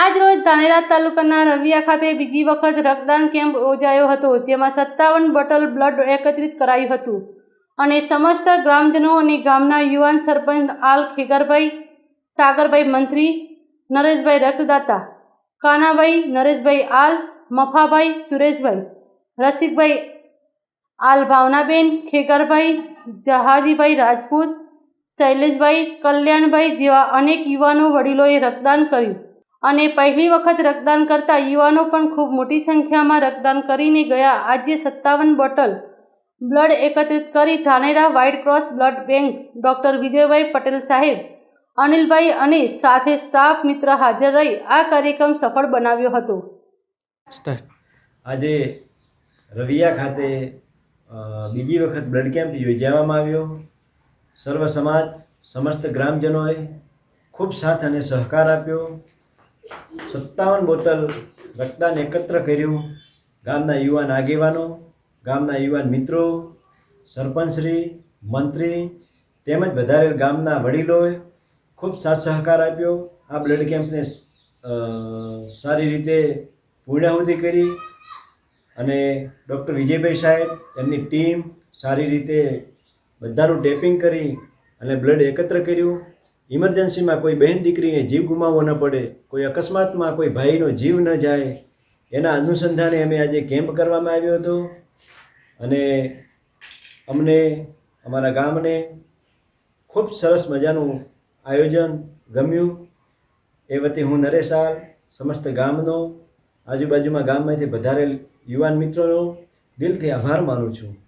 આજ રોજ ધાનેરા તાલુકાના રવિયા ખાતે બીજી વખત રક્તદાન કેમ્પ યોજાયો હતો, જેમાં સત્તાવન બોટલ બ્લડ એકત્રિત કરાયું હતું. અને સમસ્ત ગ્રામજનો અને ગામના યુવાન સરપંચ આલ ખેગરભાઈ, સાગરભાઈ મંત્રી, નરેશભાઈ રક્તદાતા, કાનાભાઈ, નરેશભાઈ આલ, મફાભાઈ સુરેશભાઈ, રસિકભાઈ આલ ભાવનાબેન, ખેગરભાઈ જહાજીભાઈ રાજપૂત શૈલેષભાઈ કલ્યાણભાઈ જેવા અનેક યુવાનો વડીલોએ રક્તદાન કર્યું. અને પહેલી વખત રક્તદાન કરતા યુવાનો પણ ખૂબ મોટી સંખ્યામાં રક્તદાન કરીને ગયા. આજે સત્તાવન બોટલ બ્લડ એકત્રિત કરી Dhanera white cross blood bank doctor Vijaybhai Patel સાહેબ અનિલભાઈ અને સાથે સ્ટાફ મિત્ર હાજર રહી આ કાર્યક્રમ સફળ બનાવ્યો હતો. આજે રવિયા ખાતે બીજી વખત બ્લડ કેમ્પ યોજવામાં આવ્યો. સર્વ સમાજ, સમસ્ત ગ્રામજનોએ ખૂબ સાથ અને સહકાર આપ્યો. સત્તાવન બોટલ રક્તદાન એકત્ર કર્યું. ગામના યુવાન આગેવાનો, ગામના યુવાન મિત્રો સરપંચશ્રી મંત્રી તેમજ વધારેલ ગામના વડીલોએ ખૂબ સાથ સહકાર આપ્યો. આ બ્લડ કેમ્પને સારી રીતે પૂર્ણાહુતિ કરી અને ડૉક્ટર વિજયભાઈ સાહેબ, એમની ટીમ સારી રીતે બધાનું ટેપિંગ કરી અને બ્લડ એકત્ર કર્યું. ઇમરજન્સીમાં કોઈ બહેન દીકરીને જીવ ગુમાવવો ન પડે, કોઈ અકસ્માતમાં કોઈ ભાઈનો જીવ ન જાય. એના અનુસંધાને અમે આજે કેમ્પ કરવામાં આવ્યો હતો. અને અમને, અમારા ગામને ખૂબ સરસ મજાનું આયોજન ગમ્યું. એ વતી હું નરેશાલ, સમસ્ત ગામનો, આજુબાજુમાં ગામમાંથી વધારેલ યુવાન મિત્રોનો દિલથી આભાર માનું છું.